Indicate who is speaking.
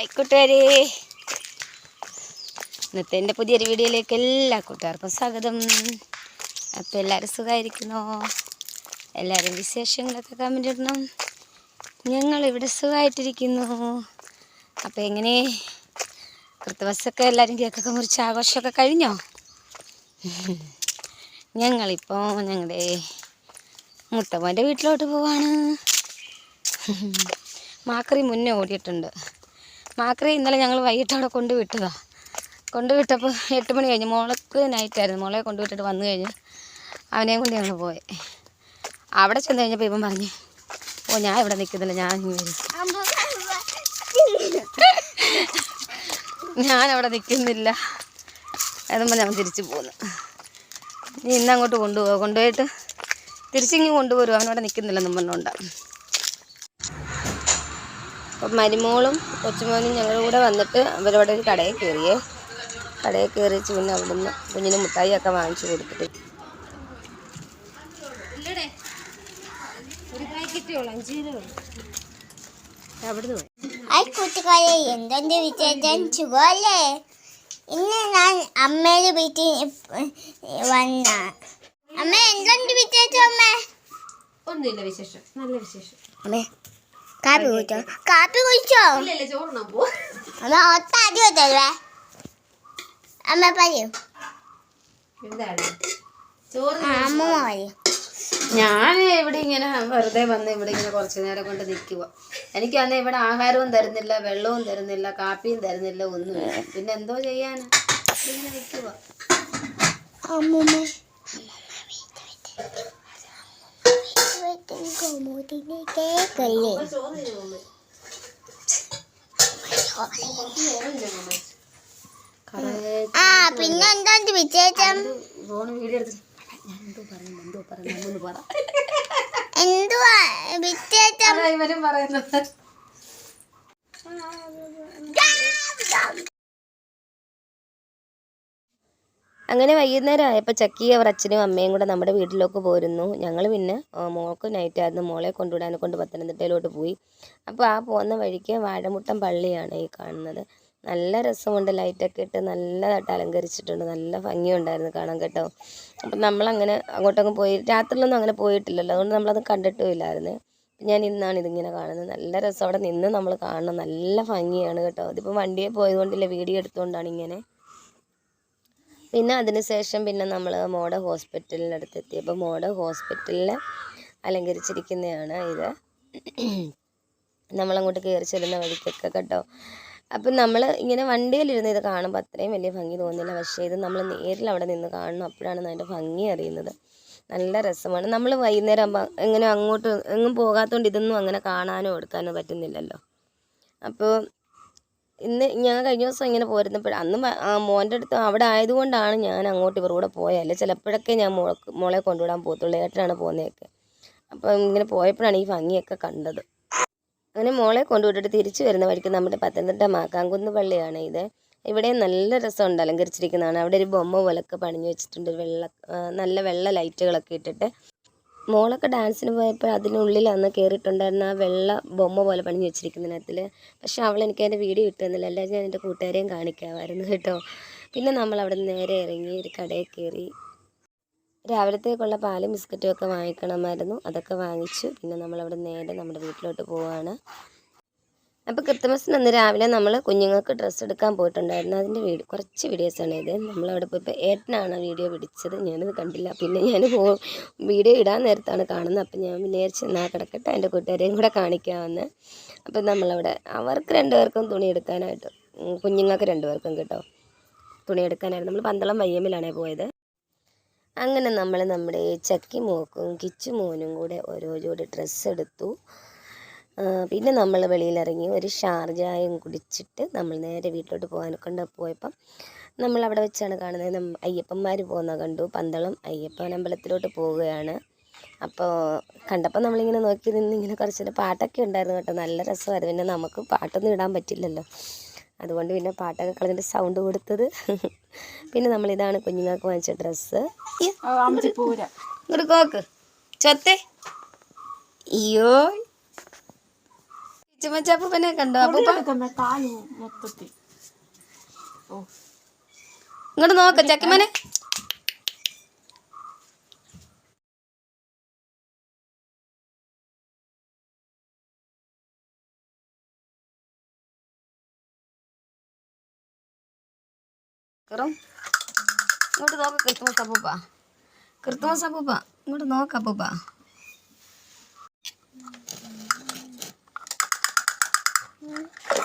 Speaker 1: ആയിക്കോട്ടെ. ഇന്നത്തെ എന്റെ പുതിയൊരു വീഡിയോയിലേക്ക് എല്ലാ കൂട്ടുകാർക്കും സ്വാഗതം. അപ്പോൾ എല്ലാവരും സുഖമായിരിക്കുന്നോ? എല്ലാവരും വിശേഷങ്ങളൊക്കെ കമന്റ് ഇടണം. ഞങ്ങളിവിടെ സുഖമായിട്ടിരിക്കുന്നു. അപ്പോൾ എങ്ങനെ? ക്രിസ്തുമസൊക്കെ എല്ലാവരും കേക്കൊക്കെ മുറിച്ച് ആഘോഷമൊക്കെ കഴിഞ്ഞോ? ഞങ്ങളിപ്പോൾ ഞങ്ങളുടെ മുത്തമ്മന്റെ വീട്ടിലോട്ട് പോവാണ്. മാക്രി മുന്നേ ഓടിയിട്ടുണ്ട്. മാക്രി ഇന്നലെ ഞങ്ങൾ വൈകിട്ട് അവിടെ കൊണ്ടുവിട്ടതാണ് കൊണ്ടുവിട്ടപ്പോൾ എട്ട് മണി കഴിഞ്ഞ്. മോൾക്ക് നൈറ്റായിരുന്നു മോളെ കൊണ്ടുവിട്ടിട്ട് വന്നു കഴിഞ്ഞ് അവനെയും കൊണ്ട് ഞങ്ങൾ പോയി. അവിടെ ചെന്ന് കഴിഞ്ഞപ്പോൾ ഇവൻ പറഞ്ഞു ഓ ഞാൻ ഇവിടെ നിൽക്കുന്നില്ല ഞാൻ ഞാനവിടെ ഞാൻ അവിടെ നിൽക്കുന്നില്ല അതുമ്പോൾ ഞാൻ തിരിച്ചു പോകുന്നു നീ ഇന്നങ്ങോട്ട് കൊണ്ടുപോകുക കൊണ്ടുപോയിട്ട് തിരിച്ചിങ്ങ് കൊണ്ടുപോരും അവനവിടെ നിൽക്കുന്നില്ലെന്നും പറഞ്ഞുകൊണ്ടാണ് അപ്പം മരുമോളും കൊച്ചുമോനും ഞങ്ങളുടെ കൂടെ വന്നിട്ട് അവരവിടെ ഒരു കടയിൽ കയറിയേ. കടയിൽ കയറിച്ച് പിന്നെ അവിടുന്ന് കുഞ്ഞിന് മുട്ടായിയൊക്കെ വാങ്ങിച്ചു കൊടുത്തിട്ട്.
Speaker 2: ഹായ് കൂട്ടുകാരെ എന്തെന്റെ വിശേഷം? സുഖമല്ലേ? ഇന്ന് ഞാൻ അമ്മയുടെ വീട്ടിൽ വന്ന അമ്മ എന്തുണ്ട് വിശേഷം അമ്മ?
Speaker 1: ഒന്നുമില്ല വിശേഷം. നല്ല വിശേഷം.
Speaker 2: അമ്മേ കാപ്പി കുടിച്ചോ? കാപ്പി കുടിച്ചോ? അമ്മ ഒത്ത അടി വെച്ചല്ലേ പറയൂ അമ്മ പറയൂ
Speaker 1: ഞാൻ ഇവിടെ ഇങ്ങനെ വെറുതെ വന്ന് ഇവിടെ ഇങ്ങനെ കുറച്ച് നേരം കൊണ്ട് നിൽക്കുക എനിക്ക് അന്ന് ഇവിടെ ആഹാരവും തരുന്നില്ല വെള്ളവും തരുന്നില്ല കാപ്പിയും തരുന്നില്ല ഒന്നുമില്ല. പിന്നെ എന്തോ ചെയ്യാനാ? ഇങ്ങനെ നിൽക്കുക
Speaker 2: അമ്മൂമ്മ കേക്കല്ലേ ആ പിന്നെ എന്താണ്ട് വിശേഷം
Speaker 1: എന്തുവാ എടുത്തിട്ട് ഞാൻ അങ്ങനെ വൈകുന്നേരം ആയപ്പോൾ ചക്കി അവർ അച്ഛനും അമ്മയും കൂടെ നമ്മുടെ വീട്ടിലേക്ക് പോരുന്നു. ഞങ്ങൾ പിന്നെ മോൾക്ക് നൈറ്റ് ആയിരുന്നു. മോളെ കൊണ്ടുവിടാനെ കൊണ്ട് പത്തനംതിട്ടയിലോട്ട് പോയി. അപ്പോൾ ആ പോകുന്ന വഴിക്ക് വാഴമുട്ടം പള്ളിയാണ് ഈ കാണുന്നത്. നല്ല രസമുണ്ട്. ലൈറ്റൊക്കെ ഇട്ട് നല്ലതായിട്ട് അലങ്കരിച്ചിട്ടുണ്ട്. നല്ല ഭംഗിയുണ്ടായിരുന്നു കാണാൻ കേട്ടോ. അപ്പം നമ്മളങ്ങനെ അങ്ങോട്ടങ്ങ് പോയി. രാത്രിയിലൊന്നും അങ്ങനെ പോയിട്ടില്ലല്ലോ. അതുകൊണ്ട് നമ്മളത് കണ്ടിട്ടും ഇല്ലായിരുന്നു ഞാൻ ഇന്നാണ് ഇതിങ്ങനെ കാണുന്നത്. നല്ല രസം. അവിടെ നിന്ന് നമ്മൾ കാണണം. നല്ല ഭംഗിയാണ് കേട്ടോ. അതിപ്പോൾ വണ്ടിയെ പോയതുകൊണ്ടില്ല വീഡിയോ എടുത്തുകൊണ്ടാണ് ഇങ്ങനെ. പിന്നെ അതിനുശേഷം പിന്നെ നമ്മൾ മോഡ ഹോസ്പിറ്റലിനടുത്ത് എത്തിയപ്പോൾ മോഡ ഹോസ്പിറ്റലിൽ അലങ്കരിച്ചിരിക്കുന്നതാണ് ഇത്. നമ്മളങ്ങോട്ട് കയറി ചെല്ലുന്ന വഴിക്കൊക്കെ കേട്ടോ. അപ്പം നമ്മൾ ഇങ്ങനെ വണ്ടിയിലിരുന്ന് ഇത് കാണുമ്പോൾ അത്രയും വലിയ ഭംഗി തോന്നില്ല പക്ഷേ ഇത് നമ്മൾ നേരിൽ അവിടെ നിന്ന് കാണണം അപ്പോഴാണ് അതിന്റെ ഭംഗി അറിയുന്നത്. നല്ല രസമാണ്. നമ്മൾ വൈകുന്നേരം ആകുമ്പോൾ എങ്ങനെ അങ്ങോട്ട് എങ്ങും പോകാത്തതുകൊണ്ട് ഇതൊന്നും അങ്ങനെ കാണാനോ എടുക്കാനോ പറ്റുന്നില്ലല്ലോ. അപ്പോൾ ഇന്ന് ഞാൻ കഴിഞ്ഞ ദിവസം ഇങ്ങനെ പോരുന്നപ്പോൾ അന്ന് മോന്റെ അടുത്ത് അവിടെ ആയതുകൊണ്ടാണ് ഞാൻ അങ്ങോട്ട് ഇവരുടെ പോയല്ലേ ചിലപ്പോഴൊക്കെ ഞാൻ മോൾക്ക് മോളെ കൊണ്ടുവിടാൻ പോകത്തുള്ളൂ. ഏട്ടനാണ് പോകുന്നതൊക്കെ അപ്പം ഇങ്ങനെ പോയപ്പോഴാണ് ഈ ഭംഗിയൊക്കെ കണ്ടത്. അങ്ങനെ മോളെ കൊണ്ടുവിട്ടിട്ട് തിരിച്ചു വരുന്ന വഴിക്ക് നമ്മുടെ പത്തനംതിട്ട മാക്കാങ്കുന്ന് പള്ളിയാണ് ഇത്. ഇവിടെ നല്ല രസമുണ്ട് അലങ്കരിച്ചിരിക്കുന്നതാണ്. അവിടെ ഒരു ബൊമ്മ പോലൊക്കെ പണിഞ്ഞു വെച്ചിട്ടുണ്ട്. വെള്ള നല്ല വെള്ള ലൈറ്റുകളൊക്കെ ഇട്ടിട്ട്. മോളൊക്കെ ഡാൻസിന് പോയപ്പോൾ അതിനുള്ളിൽ അന്ന് കയറിയിട്ടുണ്ടായിരുന്ന ആ വെള്ള ബൊമ്മ പോലെ പണിഞ്ഞു വെച്ചിരിക്കുന്നതിനകത്തിൽ പക്ഷേ അവൾ എനിക്ക് അതിന്റെ വീഡിയോ കിട്ടുന്നില്ല അല്ലെങ്കിൽ ഞാൻ എന്റെ കൂട്ടുകാരെയും കാണിക്കാമായിരുന്നു കേട്ടോ. പിന്നെ നമ്മൾ അവിടെ നിന്ന് നേരെ ഇറങ്ങി ഒരു കടയിൽ കയറി. രാവിലത്തേക്കുള്ള പാലും ബിസ്ക്കറ്റും ഒക്കെ വാങ്ങിക്കണമായിരുന്നു. അതൊക്കെ വാങ്ങിച്ചു. പിന്നെ നമ്മളവിടെ നേരെ നമ്മുടെ വീട്ടിലോട്ട് പോവാണ്. അപ്പോൾ ക്രിസ്മസിന് അന്ന് രാവിലെ നമ്മൾ കുഞ്ഞുങ്ങൾക്ക് ഡ്രസ്സ് എടുക്കാൻ പോയിട്ടുണ്ടായിരുന്നു. അതിന്റെ വീഡിയോ കുറച്ച് വീഡിയോസാണ് ഇത്. നമ്മളവിടെ പോയപ്പോൾ ഏട്ടനാണ് വീഡിയോ പിടിച്ചത്. ഞാനത് കണ്ടില്ല. പിന്നെ ഞാൻ പോ വീഡിയോ ഇടാൻ നേരത്താണ് കാണുന്നത്. അപ്പം ഞാൻ വിചാരിച്ച് നാ കിടക്കട്ടെ എന്റെ കൂട്ടുകാരെയും കൂടെ കാണിക്കാമെന്ന്. അപ്പം നമ്മളവിടെ അവർക്ക് രണ്ടുപേർക്കും തുണി എടുക്കാനായിട്ട് കുഞ്ഞുങ്ങൾക്ക് രണ്ടുപേർക്കും കേട്ടോ തുണി എടുക്കാനായിരുന്നു നമ്മൾ പന്തളം വയ്യമ്മിലാണേ പോയത്. അങ്ങനെ നമ്മൾ നമ്മുടെ ചക്കി മോക്കും കിച്ചു മോനും കൂടെ ഓരോ ജോഡി ഡ്രസ്സ് എടുത്തു. പിന്നെ നമ്മൾ വെളിയിലിറങ്ങി ഒരു ഷാർജായും കുടിച്ചിട്ട് നമ്മൾ നേരെ വീട്ടിലോട്ട് പോകാൻ കൊണ്ട് പോയപ്പം നമ്മൾ അവിടെ വെച്ചാണ് കാണുന്നത്. അയ്യപ്പന്മാർ പോകുന്ന കണ്ടു. പന്തളം അയ്യപ്പൻ അമ്പലത്തിലോട്ട് പോവുകയാണ്. അപ്പോൾ കണ്ടപ്പോൾ നമ്മളിങ്ങനെ നോക്കി നിന്ന് ഇങ്ങനെ കുറച്ച് പാട്ടൊക്കെ ഉണ്ടായിരുന്നു കേട്ടോ. നല്ല രസമായിരുന്നു. പിന്നെ നമുക്ക് പാട്ടൊന്നും ഇടാൻ പറ്റില്ലല്ലോ. അതുകൊണ്ട് പിന്നെ പാട്ടൊക്കെ കളഞ്ഞിട്ട് സൗണ്ട് കൊടുത്തത്. പിന്നെ നമ്മളിതാണ് കുഞ്ഞുങ്ങൾക്ക് വാങ്ങിച്ച ഡ്രസ്സ്. ഇങ്ങോട്ട് കോക്ക്. ചൊത്തേ. അയ്യോ. ചുമച്ചാപ്പൂപ്പനെ കണ്ടോ? അപ്പൂപ്പ? ഇങ്ങോട്ട് നോക്ക ചക്കിമനെ. ഇങ്ങോട്ട് നോക്ക ക്രിസ്മസ് അപ്പൂപ്പ. ക്രിസ്മസ് അപ്പൂപ്പ ഇങ്ങോട്ട് നോക്ക അപ്പൂപ്പ. Hum.